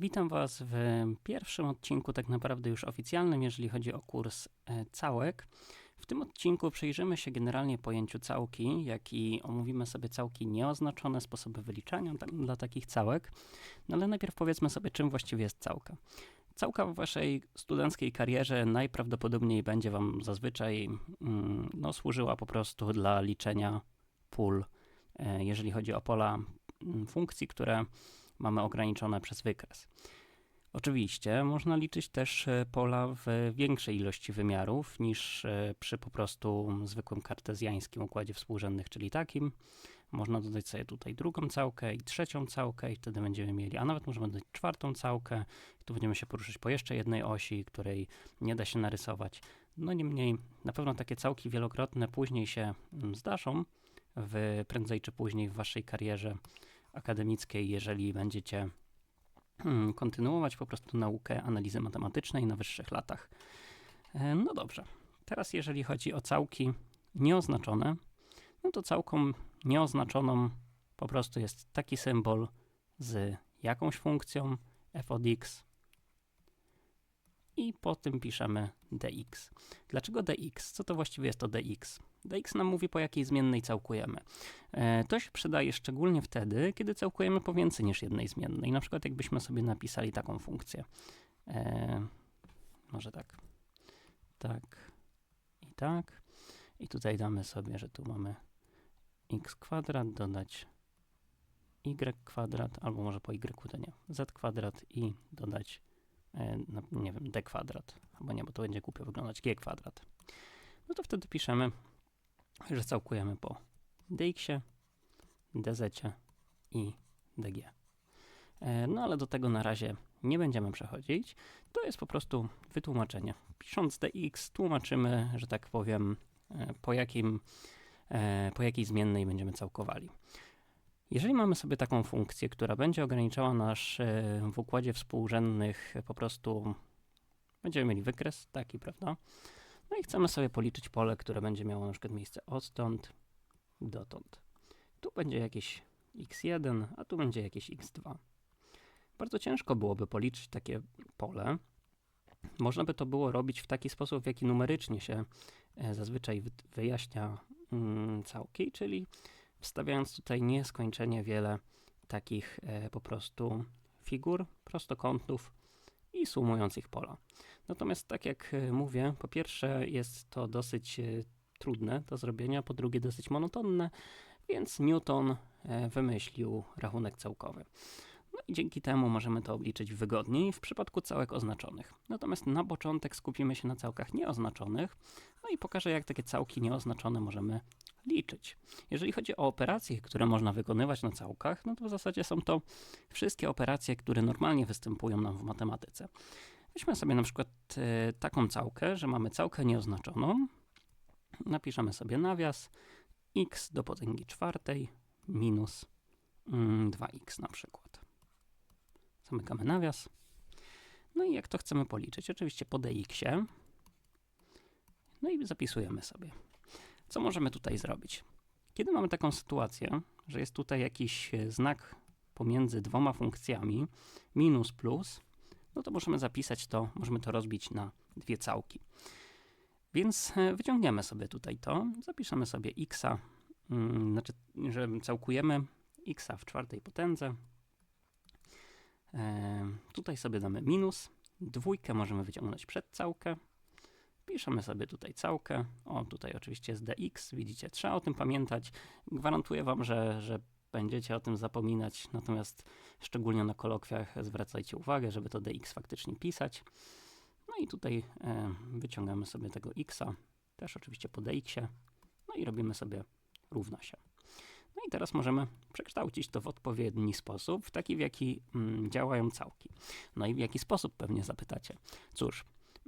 Witam Was w pierwszym odcinku, tak naprawdę już oficjalnym, jeżeli chodzi o kurs e, całek. W tym odcinku przyjrzymy się generalnie pojęciu całki, jak i omówimy sobie całki nieoznaczone, sposoby wyliczania dla takich całek. No ale najpierw powiedzmy sobie, czym właściwie jest całka. Całka w Waszej studenckiej karierze najprawdopodobniej będzie Wam zazwyczaj mm, no, służyła po prostu dla liczenia pól, e, jeżeli chodzi o pola mm, funkcji, które mamy ograniczone przez wykres. Oczywiście można liczyć też e, pola w większej ilości wymiarów niż e, przy po prostu zwykłym kartezjańskim układzie współrzędnych, czyli takim. Można dodać sobie tutaj drugą całkę i trzecią całkę i wtedy będziemy mieli, a nawet możemy dodać czwartą całkę. Tu będziemy się poruszać po jeszcze jednej osi, której nie da się narysować. No niemniej na pewno takie całki wielokrotne później się mm, zdarzą, w, prędzej czy później w waszej karierze akademickiej, jeżeli będziecie hmm, kontynuować po prostu naukę analizy matematycznej na wyższych latach. E, no dobrze. Teraz jeżeli chodzi o całki nieoznaczone, no to całką nieoznaczoną po prostu jest taki symbol z jakąś funkcją f od x i po tym piszemy dx. Dlaczego dx? Co to właściwie jest to dx? dx nam mówi, po jakiej zmiennej całkujemy. E, to się przydaje szczególnie wtedy, kiedy całkujemy po więcej niż jednej zmiennej. Na przykład jakbyśmy sobie napisali taką funkcję. E, może tak. Tak i tak. I tutaj damy sobie, że tu mamy x kwadrat, dodać y kwadrat, albo może po y to nie, z kwadrat i dodać, no, nie wiem, d kwadrat, albo nie, bo to będzie głupio wyglądać, g kwadrat. No to wtedy piszemy że całkujemy po dx, dz i dg. E, no ale do tego na razie nie będziemy przechodzić. To jest po prostu wytłumaczenie. Pisząc dx tłumaczymy, że tak powiem, e, po, jakim, e, po jakiej zmiennej będziemy całkowali. Jeżeli mamy sobie taką funkcję, która będzie ograniczała nasz w układzie współrzędnych po prostu będziemy mieli wykres taki, prawda? No i chcemy sobie policzyć pole, które będzie miało na przykład miejsce odtąd dotąd. Tu będzie jakieś x1, a tu będzie jakieś x2. Bardzo ciężko byłoby policzyć takie pole. Można by to było robić w taki sposób, w jaki numerycznie się e, zazwyczaj wyjaśnia mm, całki, czyli wstawiając tutaj nieskończenie wiele takich e, po prostu figur, prostokątów, i sumując ich pola. Natomiast tak jak e, mówię, po pierwsze jest to dosyć e, trudne do zrobienia, po drugie dosyć monotonne, więc Newton wymyślił rachunek całkowy. No i dzięki temu możemy to obliczyć wygodniej w przypadku całek oznaczonych. Natomiast na początek skupimy się na całkach nieoznaczonych, no i pokażę jak takie całki nieoznaczone możemy liczyć. Jeżeli chodzi o operacje, które można wykonywać na całkach, no to w zasadzie są to wszystkie operacje, które normalnie występują nam w matematyce. Weźmy sobie na przykład e, taką całkę, że mamy całkę nieoznaczoną. Napiszemy sobie nawias x do potęgi czwartej minus 2x mm, na przykład. Zamykamy nawias. No i jak to chcemy policzyć? Oczywiście po dx. No i zapisujemy sobie. Co możemy tutaj zrobić? Kiedy mamy taką sytuację, że jest tutaj jakiś e, znak pomiędzy dwoma funkcjami, minus plus, no to możemy zapisać to, możemy to rozbić na dwie całki. Więc e, wyciągniemy sobie tutaj to, zapiszemy sobie x, mm, znaczy, że całkujemy x w czwartej potędze. Tutaj sobie damy minus, dwójkę możemy wyciągnąć przed całkę, Piszemy sobie tutaj całkę. O, tutaj oczywiście jest dx, widzicie, trzeba o tym pamiętać. Gwarantuję wam, że, że będziecie o tym zapominać, natomiast szczególnie na kolokwiach zwracajcie uwagę, żeby to dx faktycznie pisać. No i tutaj wyciągamy sobie tego x, też oczywiście po dx, no i robimy sobie równa się. No i teraz możemy przekształcić to w odpowiedni sposób, w taki, w jaki mm, działają całki. No i w jaki sposób pewnie zapytacie. Cóż,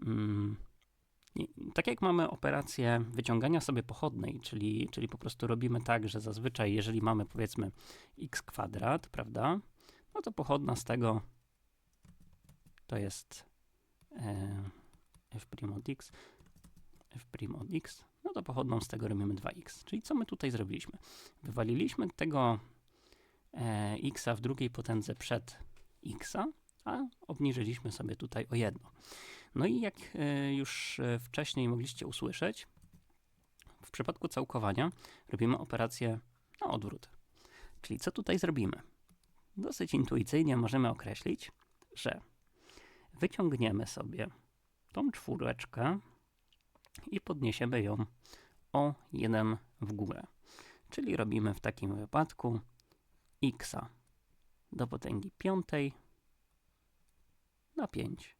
mm, tak jak mamy operację wyciągania sobie pochodnej, czyli, czyli po prostu robimy tak, że zazwyczaj jeżeli mamy powiedzmy x kwadrat, prawda, no to pochodna z tego to jest e, f' od x, f' od x, no to pochodną z tego robimy 2x. Czyli co my tutaj zrobiliśmy? Wywaliliśmy tego e, x w drugiej potędze przed x, a obniżyliśmy sobie tutaj o jedno. No i jak e, już e, wcześniej mogliście usłyszeć, w przypadku całkowania robimy operację na odwrót. Czyli co tutaj zrobimy? Dosyć intuicyjnie możemy określić, że wyciągniemy sobie tą czwóreczkę i podniesiemy ją o 1 w górę. Czyli robimy w takim wypadku x do potęgi piątej na 5.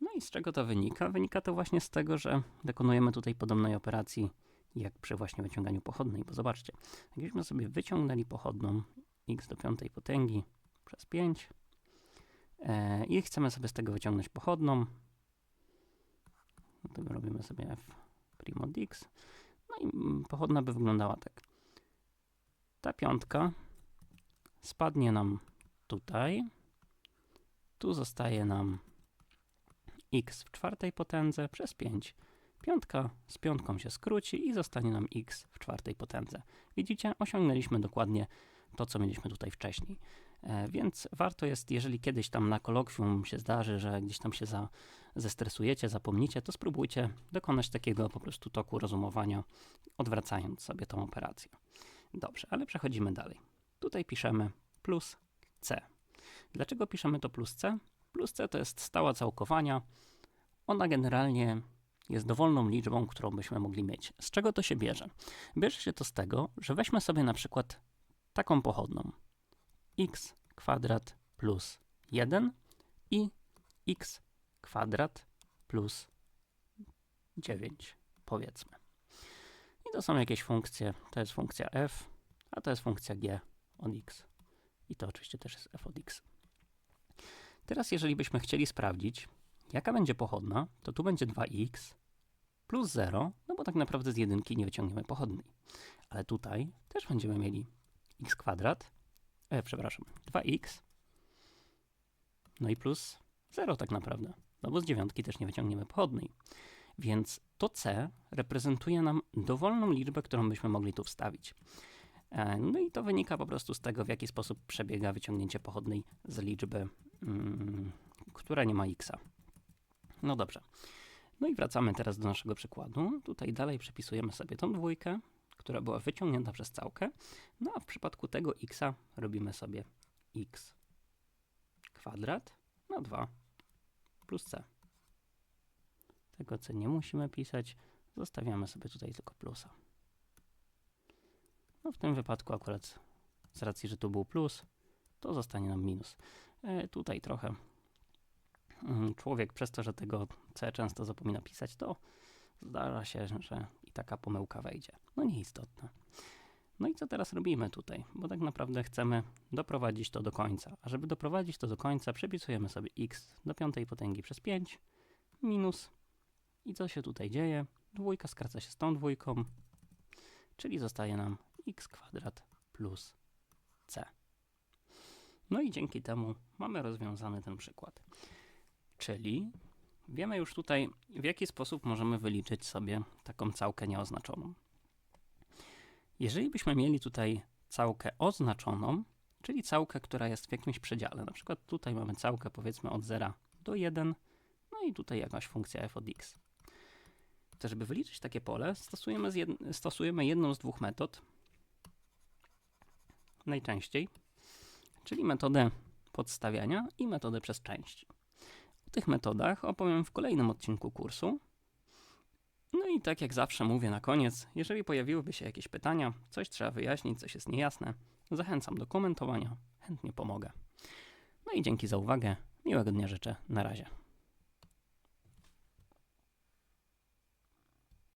No i z czego to wynika? Wynika to właśnie z tego, że dokonujemy tutaj podobnej operacji jak przy właśnie wyciąganiu pochodnej, bo zobaczcie, jakbyśmy sobie wyciągnęli pochodną x do piątej potęgi przez 5 e, i chcemy sobie z tego wyciągnąć pochodną, no to robimy sobie f primo od x, no i pochodna by wyglądała tak. Ta piątka spadnie nam tutaj, tu zostaje nam x w czwartej potędze przez 5. Piątka z piątką się skróci i zostanie nam x w czwartej potędze. Widzicie, osiągnęliśmy dokładnie to, co mieliśmy tutaj wcześniej. E, więc warto jest, jeżeli kiedyś tam na kolokwium się zdarzy, że gdzieś tam się za, zestresujecie, zapomnicie, to spróbujcie dokonać takiego po prostu toku rozumowania, odwracając sobie tą operację. Dobrze, ale przechodzimy dalej. Tutaj piszemy plus c. Dlaczego piszemy to plus c? Plus c to jest stała całkowania. Ona generalnie jest dowolną liczbą, którą byśmy mogli mieć. Z czego to się bierze? Bierze się to z tego, że weźmy sobie na przykład taką pochodną x kwadrat plus 1 i x kwadrat plus 9, powiedzmy. I to są jakieś funkcje. To jest funkcja f, a to jest funkcja g od x. I to oczywiście też jest f od x. Teraz, jeżeli byśmy chcieli sprawdzić, jaka będzie pochodna, to tu będzie 2x plus 0, no bo tak naprawdę z jedynki nie wyciągniemy pochodnej. Ale tutaj też będziemy mieli x kwadrat, e, przepraszam, 2x, no i plus 0 tak naprawdę, no bo z dziewiątki też nie wyciągniemy pochodnej. Więc to c reprezentuje nam dowolną liczbę, którą byśmy mogli tu wstawić. E, no i to wynika po prostu z tego, w jaki sposób przebiega wyciągnięcie pochodnej z liczby, mm, która nie ma x. No dobrze. No i wracamy teraz do naszego przykładu. Tutaj dalej przepisujemy sobie tą dwójkę, która była wyciągnięta przez całkę. No a w przypadku tego x robimy sobie x kwadrat na 2 plus c. Tego c nie musimy pisać, zostawiamy sobie tutaj tylko plusa. No w tym wypadku akurat z racji, że tu był plus, to zostanie nam minus. E, tutaj trochę mm, człowiek przez to, że tego C często zapomina pisać, to zdarza się, że taka pomyłka wejdzie. No nieistotne. No i co teraz robimy tutaj? Bo tak naprawdę chcemy doprowadzić to do końca. A żeby doprowadzić to do końca, przepisujemy sobie x do piątej potęgi przez 5 minus. I co się tutaj dzieje? Dwójka skraca się z tą dwójką, czyli zostaje nam x kwadrat plus c. No i dzięki temu mamy rozwiązany ten przykład. Czyli wiemy już tutaj, w jaki sposób możemy wyliczyć sobie taką całkę nieoznaczoną. Jeżeli byśmy mieli tutaj całkę oznaczoną, czyli całkę, która jest w jakimś przedziale, na przykład tutaj mamy całkę powiedzmy od 0 do 1, no i tutaj jakaś funkcja f od x. To żeby wyliczyć takie pole, stosujemy, jed stosujemy jedną z dwóch metod, najczęściej, czyli metodę podstawiania i metodę przez części. O tych metodach opowiem w kolejnym odcinku kursu. No i tak jak zawsze mówię na koniec, jeżeli pojawiłyby się jakieś pytania, coś trzeba wyjaśnić, coś jest niejasne, zachęcam do komentowania, chętnie pomogę. No i dzięki za uwagę, miłego dnia życzę, na razie.